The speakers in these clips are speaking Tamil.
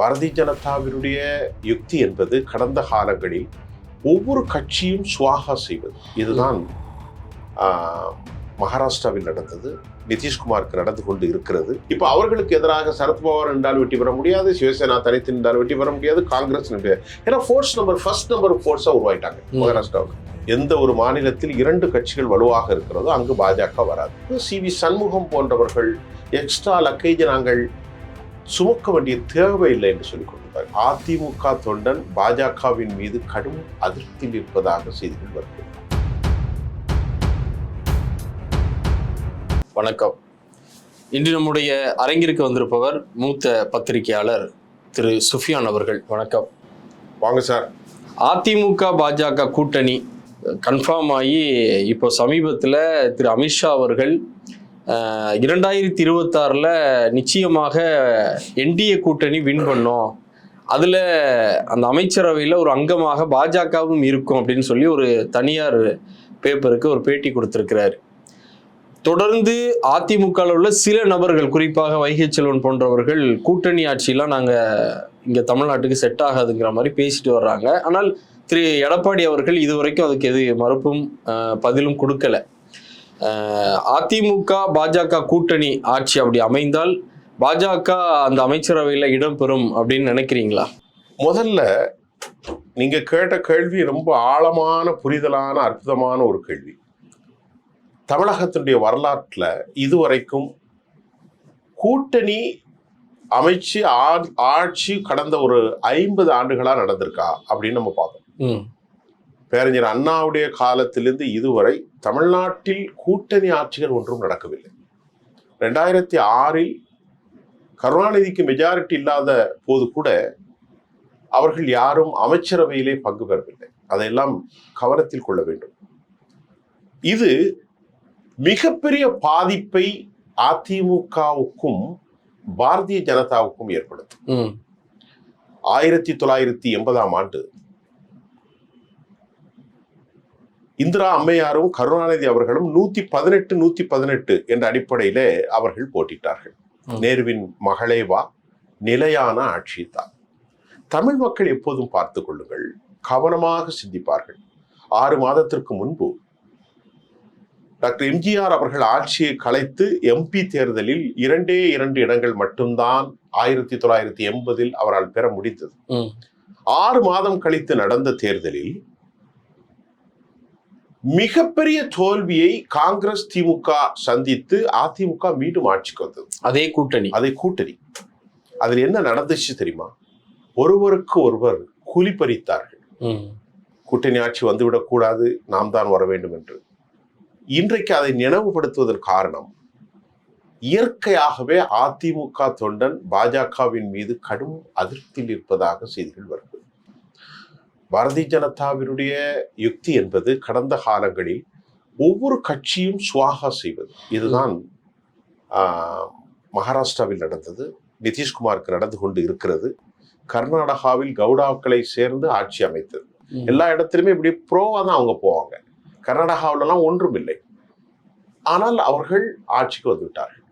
பாரதிய ஜனதாவினுடைய யுக்தி என்பது கடந்த காலங்களில் ஒவ்வொரு கட்சியும் சுவாகா செய்வது. இதுதான் மகாராஷ்டிராவில் நடந்தது நிதிஷ்குமாருக்கு நடந்து கொண்டு இருக்கிறது. இப்போ அவர்களுக்கு எதிராக சரத்பவார் என்றால் வெற்றி பெற முடியாது சிவசேனா தனித்து நின்றால் வெற்றி பெற முடியாது காங்கிரஸ் ஏன்னா ஃபோர்ஸ் நம்பர் ஃபர்ஸ்ட் நம்பர் ஃபோர்ஸாக உருவாயிட்டாங்க. மகாராஷ்டிராவுக்கு. எந்த ஒரு மாநிலத்தில் இரண்டு கட்சிகள் வலுவாக இருக்கிறதோ அங்கு பாஜக வராது. சி வி சண்முகம் போன்றவர்கள் எக்ஸ்ட்ரா லக்கேஜ் நாங்கள் சுமக்க வேண்டிய தேவையில்லை என்று சொல்லிக் கொண்டிருந்தார் அதிமுக தொண்டன் பாஜகவின் மீது கடும் அதிருப்தியில் இருப்பதாக செய்திகள் வருகிறது வணக்கம். இன்று நம்முடைய அரங்கிற்கு வந்திருப்பவர் மூத்த பத்திரிகையாளர் திரு சுஃபியான் அவர்கள். வணக்கம். வாங்க சார். அதிமுக பாஜக கூட்டணி கன்ஃபார்ம் ஆகி இப்போ சமீபத்தில் திரு அமித்ஷா அவர்கள் இரண்டாயிரத்தி இருபத்தாறில் நிச்சயமாக என்டிஏ கூட்டணி வின் பண்ணோம். அதில் அந்த அமைச்சரவையில் ஒரு அங்கமாக பாஜகவும் இருக்கும் அப்படின்னு சொல்லி ஒரு தனியார் பேப்பருக்கு ஒரு பேட்டி கொடுத்துருக்கிறாரு. தொடர்ந்து அதிமுகவில் உள்ள சில நபர்கள் குறிப்பாக வைகை செல்வன் போன்றவர்கள் கூட்டணி ஆட்சியெலாம் நாங்கள் இங்கே தமிழ்நாட்டுக்கு செட் ஆகாதுங்கிற மாதிரி பேசிட்டு வர்றாங்க. ஆனால் திரு எடப்பாடி அவர்கள் இதுவரைக்கும் அதுக்கு எது மறுப்பும் பதிலும் கொடுக்கல. அதிமுக பாஜக கூட்டணி ஆட்சி அப்படி அமைந்தால் பாஜக அந்த அமைச்சரவையில் இடம்பெறும் அப்படின்னு நினைக்கிறீங்களா? முதல்ல நீங்க கேட்ட கேள்வி ரொம்ப ஆழமான புரிதலான அற்புதமான ஒரு கேள்வி. தமிழகத்தினுடைய வரலாற்றில் இதுவரைக்கும் கூட்டணி அமைச்சு ஆட்சி கடந்த ஒரு ஐம்பது ஆண்டுகளா நடந்திருக்கா அப்படின்னு நம்ம பார்த்தோம் ம். பேரறிஞர் அண்ணாவுடைய காலத்திலிருந்து இதுவரை தமிழ்நாட்டில் கூட்டணி ஆட்சிகள் ஒன்றும் நடக்கவில்லை. ரெண்டாயிரத்தி ஆறில் கருணாநிதிக்கு மெஜாரிட்டி இல்லாத போது கூட அவர்கள் யாரும் அமைச்சரவையிலே பங்கு பெறவில்லை. அதையெல்லாம் கவனத்தில் கொள்ள வேண்டும். இது மிகப்பெரிய பாதிப்பை அதிமுகவுக்கும் பாரதிய ஜனதாவுக்கும் ஏற்படுத்தும். ஆயிரத்தி தொள்ளாயிரத்தி எண்பதாம் ஆண்டு இந்திரா அம்மையாரும் கருணாநிதி அவர்களும் நூத்தி பதினெட்டு நூத்தி பதினெட்டு என்ற அடிப்படையிலே அவர்கள் போட்டிட்டார்கள். நேருவின் மகளே வா நிலையான ஆட்சி தான் தமிழ் மக்கள் எப்போதும் பார்த்துக் கொள்ளுங்கள் கவனமாக சிந்திப்பார்கள். ஆறு மாதத்திற்கு முன்பு டாக்டர் எம்ஜிஆர் அவர்கள் ஆட்சியை கலைத்து எம்பி தேர்தலில் இரண்டே இரண்டு இடங்கள் மட்டும்தான் ஆயிரத்தி தொள்ளாயிரத்தி எண்பதில் அவரால் பெற முடிந்தது. ஆறு மாதம் கழித்து நடந்த தேர்தலில் மிகப்பெரிய தோல்வியை காங்கிரஸ் திமுக சந்தித்து அதிமுக மீண்டும் ஆட்சிக்கு வந்தது. அதே கூட்டணி. அதை கூட்டணி. அதில் என்ன நடந்துச்சு தெரியுமா? ஒருவருக்கு ஒருவர் கூலி பறித்தார்கள். கூட்டணி ஆட்சி வந்துவிடக் கூடாது நாம் தான் வர வேண்டும் என்று. இன்றைக்கு அதை நினைவுபடுத்துவதன் காரணம் இயற்கையாகவே அதிமுக தொண்டன் பாஜகவின் மீது கடும் அதிருப்தியில் இருப்பதாக செய்திகள் வருகிறது. பாரதிய ஜனதாவினுடைய யுக்தி என்பது கடந்த காலங்களில் ஒவ்வொரு கட்சியும் சுவாகா செய்வது. இதுதான் மகாராஷ்டிராவில் நடந்தது நிதிஷ்குமாருக்கு நடந்து கொண்டு இருக்கிறது. கர்நாடகாவில் கவுடாக்களை சேர்ந்து ஆட்சி அமைத்தது. எல்லா இடத்துலையுமே இப்படி ப்ரோவா தான் அவங்க போவாங்க. கர்நாடகாவிலலாம் ஒன்றும் இல்லை. ஆனால் அவர்கள் ஆட்சிக்கு வந்துவிட்டார்கள்.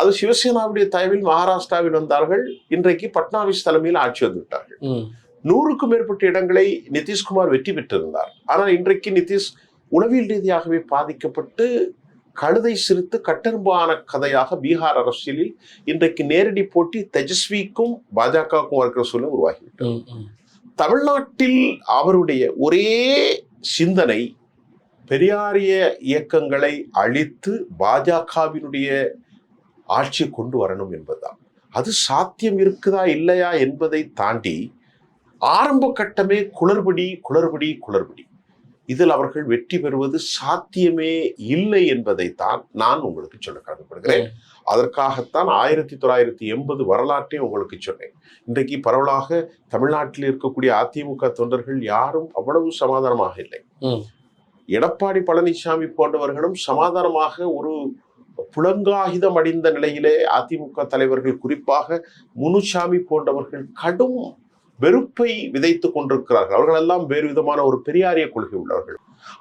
அது சிவசேனாவுடைய தயவில் மகாராஷ்டிராவில் வந்தார்கள். இன்றைக்கு பட்னாவிஸ் தலைமையில் ஆட்சி வந்துவிட்டார்கள். நூறுக்கும் மேற்பட்ட இடங்களை நிதிஷ்குமார் வெற்றி பெற்றிருந்தார். ஆனால் இன்றைக்கு நிதிஷ் உளவியல் ரீதியாகவே பாதிக்கப்பட்டு கழுதை சிரித்து கட்டெரும்பான கதையாக பீகார் அரசியலில் இன்றைக்கு நேரடி போட்டி தேஜஸ்விக்கும் பாஜகவுக்கும் இருக்கிற சூழ்நிலை உருவாகிவிட்டது. தமிழ்நாட்டில் அவருடைய ஒரே சிந்தனை பெரியாரிய இயக்கங்களை அழித்து பாஜகவினுடைய ஆட்சி கொண்டு வரணும் என்பதுதான். அது சாத்தியம் இருக்குதா இல்லையா என்பதை தாண்டி ஆரம்ப கட்டமே குளறுபடி குளறுபடி குளறுபடி. இதில் அவர்கள் வெற்றி பெறுவது சாத்தியமே இல்லை என்பதைத்தான் நான் உங்களுக்கு சொல்ல கடமைப்படுகிறேன். அதற்காகத்தான் ஆயிரத்தி தொள்ளாயிரத்தி எண்பது வரலாற்றை உங்களுக்கு சொன்னேன். இன்றைக்கு பரவலாக தமிழ்நாட்டில் இருக்கக்கூடிய அதிமுக தொண்டர்கள் யாரும் அவ்வளவு சமாதானமாக இல்லை. எடப்பாடி பழனிசாமி போன்றவர்களும் சமாதானமாக ஒரு புலங்காகிதம் அடைந்த நிலையிலே அதிமுக தலைவர்கள் குறிப்பாக முனுசாமி போன்றவர்கள் கடும் வெறுப்பை விதைத்துக் கொண்டிருக்கிறார்கள். அவர்கள் எல்லாம் வேறு விதமான ஒரு பெரியாரிய கொள்கை உள்ளவர்கள்.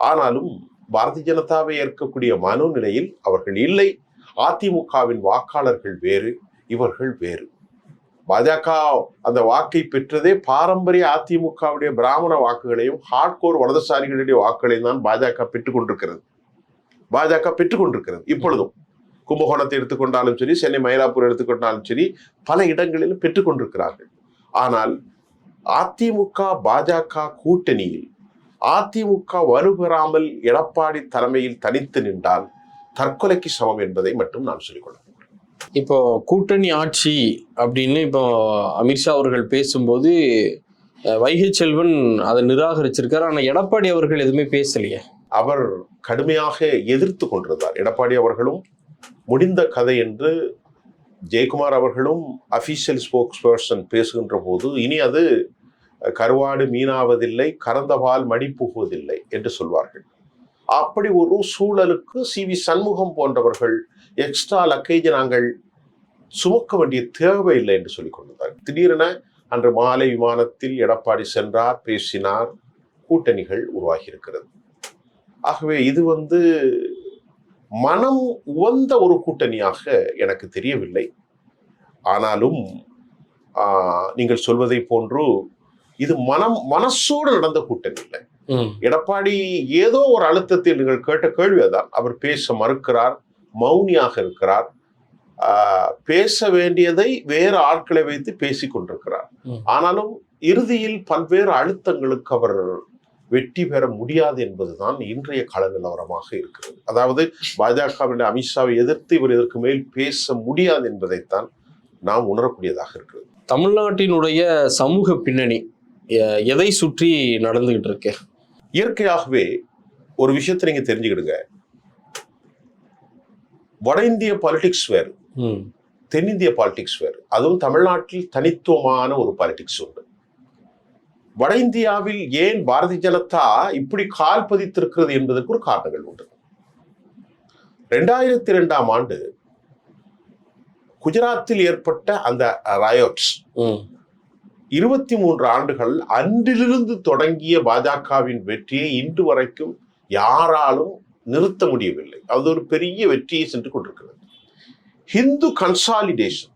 ஆனாலும் பாரதிய ஜனதாவை ஏற்கக்கூடிய மனோநிலையில் அவர்கள் இல்லை. அதிமுகவின் வாக்காளர்கள் வேறு இவர்கள் வேறு. பாஜக அந்த வாக்கை பெற்றதே பாரம்பரிய அதிமுகவுடைய பிராமண வாக்குகளையும் ஹார்ட்கோர் வலதுசாரிகளுடைய வாக்குகளையும் தான் பாஜக பெற்றுக்கொண்டிருக்கிறது பாஜக பெற்றுக்கொண்டிருக்கிறது இப்பொழுதும் கும்பகோணத்தை எடுத்துக்கொண்டாலும் சரி சென்னை மயிலாப்பூர் எடுத்துக்கொண்டாலும் சரி பல இடங்களிலும் பெற்றுக்கொண்டிருக்கிறார்கள் ஆனால் அதிமுக பாஜக கூட்டணியில் அதிமுக வலுப்பெறாமல் எடப்பாடி தலைமையில் தனித்து நின்றால் தற்கொலைக்கு சமம் என்பதை மட்டும் நான் சொல்லிக்கொள்ள இப்போ கூட்டணி ஆட்சி அப்படின்னு இப்போ அமித்ஷா அவர்கள் பேசும்போது வைகை செல்வன் அதை நிராகரிச்சிருக்காரு. ஆனா எடப்பாடி அவர்கள் எதுவுமே பேசலையே. அவர் கடுமையாக எதிர்த்து கொண்டிருந்தார். எடப்பாடி அவர்களும் முடிந்த கதை என்று ஜெயக்குமார் அவர்களும் அஃபீஷியல் ஸ்போக்ஸ் பர்சன் பேசுகின்ற போது இனி அது கருவாடு மீனாவதில்லை கறந்தபால் மடி புகுவதில்லை என்று சொல்வார்கள். அப்படி ஒரு சூழலுக்கு சி வி சண்முகம் போன்றவர்கள் எக்ஸ்ட்ரா லக்கேஜ் நாங்கள் சுமக்க வேண்டிய தேவை இல்லை என்று சொல்லிக் கொண்டிருந்தார் திடீரென அன்று மாலை விமானத்தில் எடப்பாடி சென்றார் பேசினார் கூட்டணிகள் உருவாகி இருக்கிறது. ஆகவே இது வந்து மனம் உவந்த ஒரு கூட்டணியாக எனக்கு தெரியவில்லை. ஆனாலும் நீங்கள் சொல்வதை போன்று இது மனம் மனசோடு நடந்த கூட்டணி இல்லை. எடப்பாடி ஏதோ ஒரு அழுத்தத்தில் நீங்கள் கேட்ட கேள்வி அதான். அவர் பேச மறுக்கிறார் மௌனியாக இருக்கிறார். ஆஹ், பேச வேண்டியதை வேறு ஆட்களை வைத்து பேசிக் கொண்டிருக்கிறார். ஆனாலும் இறுதியில் பல்வேறு அழுத்தங்களுக்கு அவர் வெற்றி பெற முடியாது என்பதுதான் இன்றைய கள நிலவரமாக இருக்கிறது. அதாவது பாஜகவின் அமித்ஷாவை எதிர்த்து இவர் இதற்கு மேல் பேச முடியாது என்பதைத்தான் நாம் உணரக்கூடியதாக இருக்கிறது. தமிழ்நாட்டினுடைய சமூக பின்னணி எதை சுற்றி நடந்துகிட்டு இருக்கு? இயற்கையாகவே ஒரு விஷயத்தை நீங்க தெரிஞ்சுக்கிடுங்க. வட இந்திய பாலிடிக்ஸ் வேறு தென்னிந்திய பாலிடிக்ஸ் வேறு. அதுவும் தமிழ்நாட்டில் தனித்துவமான ஒரு பாலிடிக்ஸ் உண்டு. வட இந்தியாவில் ஏன் பாரதிய ஜனதா இப்படி கால் பதித்திருக்கிறது என்பதற்கு ஒரு காரணங்கள் உண்டு. ரெண்டாயிரத்தி இரண்டாம் ஆண்டு குஜராத்தில் ஏற்பட்ட அந்த ரயோட்ஸ் இருபத்தி மூன்று ஆண்டுகள் அன்றிலிருந்து தொடங்கிய பாஜகவின் வெற்றியை இன்று வரைக்கும் யாராலும் நிறுத்த முடியவில்லை. அது ஒரு பெரிய வெற்றியை சென்று கொண்டிருக்கிறது. ஹிந்து கன்சாலிடேஷன்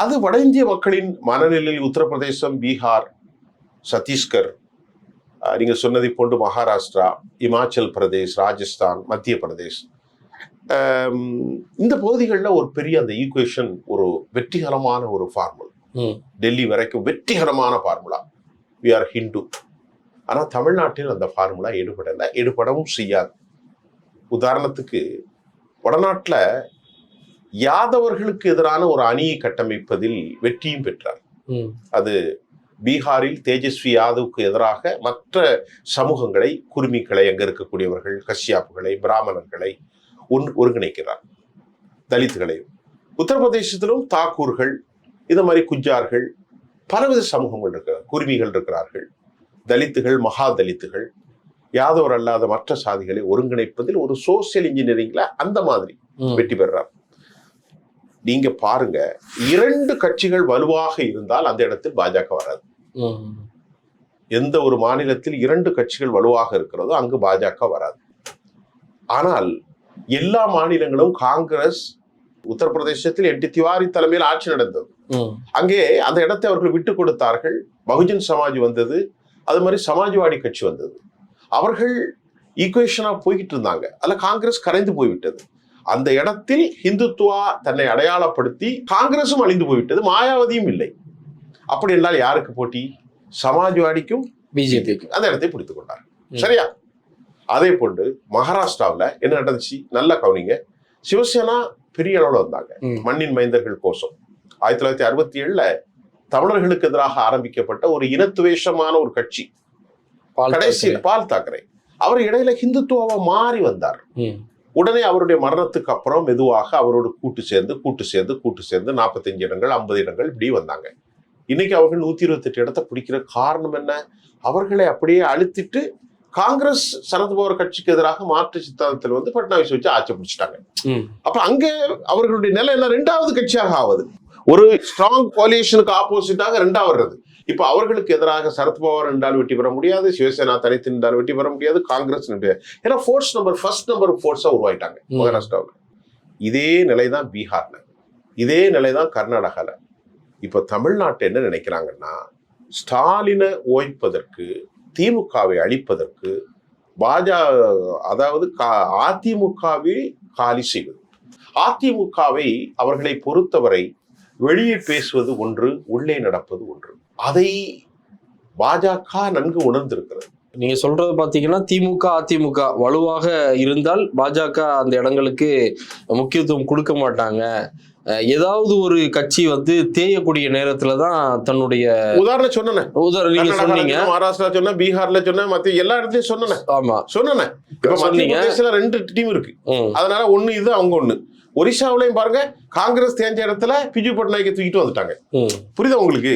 அது வட இந்திய மக்களின் மனநிலையில் உத்தரப்பிரதேசம் பீகார் சத்தீஸ்கர் அஹ், நீங்க சொன்னதை போன்று மகாராஷ்டிரா இமாச்சல் பிரதேஷ் ராஜஸ்தான் மத்திய பிரதேஷ். இந்த பகுதிகளில் ஒரு பெரிய அந்த ஈக்குவேஷன் ஒரு வெற்றிகரமான ஒரு ஃபார்முலா டெல்லி வரைக்கும் வெற்றிகரமான ஃபார்முலா வி ஆர் ஹிந்து ஆனால் தமிழ்நாட்டில் அந்த ஃபார்முலா எடுபடலை. எடுபடவும் செய்யாது. உதாரணத்துக்கு வடநாட்டில் யாதவர்களுக்கு எதிரான ஒரு அணியை கட்டமைப்பதில் வெற்றியும் பெற்றார். அது பீகாரில் தேஜஸ்வி யாதவுக்கு எதிராக மற்ற சமூகங்களை குருமிகளை அங்க இருக்கக்கூடியவர்கள் கஷ்யாப்புகளை பிராமணர்களை ஒன் ஒருங்கிணைக்கிறார். தலித்துகளையும். உத்தரப்பிரதேசத்திலும் தாக்கூர்கள் இந்த மாதிரி குஜார்கள் பலவித சமூகங்கள் இருக்கிறார் குருமிகள் இருக்கிறார்கள். தலித்துகள் மகா தலித்துகள் யாதவர் அல்லாத மற்ற சாதிகளை ஒருங்கிணைப்பதில் ஒரு சோசியல் இன்ஜினியரிங்ல அந்த மாதிரி. வெற்றி பெறுறார். நீங்க பாருங்க இரண்டு கட்சிகள் வலுவாக இருந்தால் அந்த இடத்தில் பாஜக வராது. எந்த ஒரு மாநிலத்தில் இரண்டு கட்சிகள் வலுவாக இருக்கிறதோ அங்கு பாஜக வராது. ஆனால் எல்லா மாநிலங்களும் காங்கிரஸ் உத்தரப்பிரதேசத்தில் என் டி திவாரி தலைமையில் ஆட்சி நடந்தது. அங்கே அந்த இடத்தை அவர்கள் விட்டு கொடுத்தார்கள். பகுஜன் சமாஜ் வந்தது. அது மாதிரி சமாஜ்வாடி கட்சி வந்தது. அவர்கள் ஈக்குவேஷனா போய்கிட்டு இருந்தாங்க. அதுல காங்கிரஸ் கரைந்து போய்விட்டது. அந்த இடத்தில் ஹிந்துத்துவா தன்னை அடையாளப்படுத்தி காங்கிரசும் அழிந்து போய்விட்டது மாயாவதியும் இல்லை. அப்படி என்றால் யாருக்கு போட்டி? சமாஜ்வாடிக்கும் பிஜேபிக்கு அந்த இடத்தை பிடித்துக் கொண்டார். சரியா? அதே போன்று மகாராஷ்டிராவில் என்ன நடந்துச்சு? நல்லா கவனிங்க. சிவசேனா பெரிய அளவில் வந்தாங்க. மண்ணின் மைந்தர்கள் கோஷம். ஆயிரத்தி தொள்ளாயிரத்தி அறுபத்தி ஏழுல தமிழர்களுக்கு எதிராக ஆரம்பிக்கப்பட்ட ஒரு இனத்துவேஷமான ஒரு கட்சி. பால் கடைசி தாக்கரே. பால் தாக்கரே. அவர் இடையில ஹிந்துத்துவாவா மாறி வந்தார். உடனே அவருடைய மரணத்துக்கு அப்புறம் மெதுவாக அவரோடு கூட்டு சேர்ந்து கூட்டு சேர்ந்து கூட்டு சேர்ந்து நாற்பத்தஞ்சு இடங்கள் ஐம்பது இடங்கள் இப்படி வந்தாங்க. இன்னைக்கு அவர்கள் நூத்தி இருபத்தெட்டு இடத்தை பிடிக்கிற காரணம் என்ன? அவர்களை அப்படியே அழுத்திட்டு காங்கிரஸ் சரத்பவார் கட்சிக்கு எதிராக மாற்று சித்தாந்தத்தில் வந்து பட்னாவிஸ் வச்சு ஆட்சி பிடிச்சிட்டாங்க அப்ப அங்க அவர்களுடைய நிலை என்ன? ரெண்டாவது கட்சியாக ஆகுது ஒரு ஸ்ட்ராங் கோலியேஷனுக்கு ஆப்போசிட்டாக ரெண்டா வர்றது. இப்ப அவர்களுக்கு எதிராக சரத்பவார் என்றால் வெற்றி பெற முடியாது சிவசேனா தனித்து நின்றால் வெற்றி பெற முடியாது காங்கிரஸ் நின்று ஏன்னா ஃபோர்ஸ் நம்பர் ஃபர்ஸ்ட் நம்பர் ஃபோர்ஸா உருவாயிட்டாங்க. மகாராஷ்டிராவில். இதே நிலைதான் பீகார்ல. இதே நிலை தான் கர்நாடகால. இப்ப தமிழ்நாட்டை என்ன நினைக்கிறாங்கன்னா ஸ்டாலினை ஓய்ப்பதற்கு திமுகவை அழிப்பதற்கு பாஜக அதாவது கா- அதிமுகவை காலி செய்வது. அதிமுகவை அவர்களை பொறுத்தவரை வெளியே பேசுவது ஒன்று உள்ளே நடப்பது ஒன்று. அதை பாஜக நன்கு உணர்ந்திருக்கிறது. நீங்க சொல்றது பாத்தீங்கன்னா திமுக அதிமுக வலுவாக இருந்தால் பாஜக அந்த இடங்களுக்கு முக்கியத்துவம் கொடுக்க மாட்டாங்க. ஏதாவது ஒரு கட்சி வந்து தேயக்கூடிய நேரத்துல தான் தன்னுடைய உதாரணம் சொன்னேன். உதாரணம் நீங்க சொன்னீங்க. மகாராஷ்டிரா சொன்ன பீகார்ல சொன்ன மத்திய எல்லா இடத்துலயும் சொன்னேன். ஆமா. சொன்னேன். இப்ப மத்திய ரெண்டு டீம் இருக்கு. அதனால ஒண்ணு இது அவங்க ஒண்ணு. ஒரிசாவிலையும் பாருங்க காங்கிரஸ் தேஞ்ச இடத்துல பிஜு பட்நாயக்கை தூக்கிட்டு வந்துட்டாங்க. புரியுதா உங்களுக்கு?